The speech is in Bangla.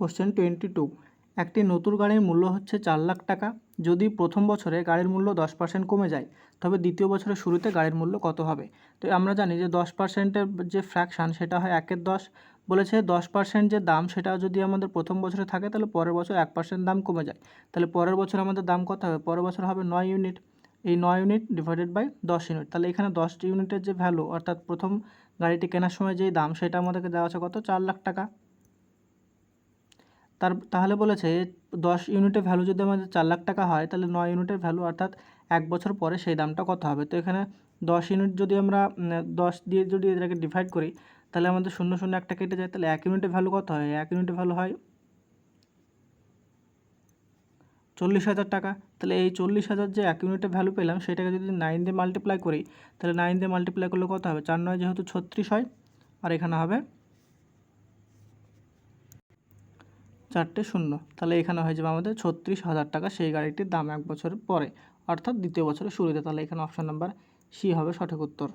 কোশ্চেন টোয়েন্টি টু একটি নতুন গাড়ির মূল্য হচ্ছে চার লাখ টাকা। যদি প্রথম বছরে গাড়ির মূল্য দশ পার্সেন্ট কমে যায়, তবে দ্বিতীয় বছরের শুরুতে গাড়ির মূল্য কত হবে? তো আমরা জানি যে দশ পার্সেন্টের যে ফ্র্যাকশান সেটা হয় একের দশ। বলেছে দশ পার্সেন্ট যে দাম, সেটা যদি আমাদের প্রথম বছরে থাকে, তাহলে পরের বছর এক পার্সেন্ট দাম কমে যায়। তাহলে পরের বছর আমাদের দাম কত হবে? পরের বছর হবে নয় ইউনিট এই নয় ইউনিট ডিভাইডেড বাই দশ ইউনিট তাহলে এখানে দশ ইউনিটের যে ভ্যালু অর্থাৎ প্রথম গাড়িটি কেনার সময় যেই দাম, সেটা আমাদেরকে দেওয়া আছে কত? চার লাখ টাকা। তার, তাহলে বলেছে দশ ইউনিটের ভ্যালু যদি আমাদের চার লাখ টাকা হয়, তাহলে নয় ইউনিটের ভ্যালু অর্থাৎ এক বছর পরে সেই দামটা কত হবে? তো এখানে দশ ইউনিট যদি আমরা দশ দিয়ে যদি এটাকে ডিভাইড করি, তাহলে আমাদের শূন্য শূন্য একটা কেটে যায়, তাহলে এক ইউনিটের ভ্যালু কত হয়? এক ইউনিটের ভ্যালু হয় চল্লিশ হাজার টাকা। তাহলে এই চল্লিশ হাজার যে এক ইউনিটের ভ্যালু পেলাম, সেটাকে যদি নাইন দিয়ে মাল্টিপ্লাই করি, তাহলে নাইন দিয়ে মাল্টিপ্লাই করলে কত হবে? চার নয় যেহেতু ছত্রিশ হয়, আর এখানে হবে চারটে শূন্য। তাহলে এখানে হয়ে যাবে আমাদের ছত্রিশ হাজার টাকা। সেই গাড়িটির দাম এক বছর পরে, অর্থাৎ দ্বিতীয় বছরের শুরুতে। তাহলে এখানে অপশান নাম্বার সি হবে সঠিক উত্তর।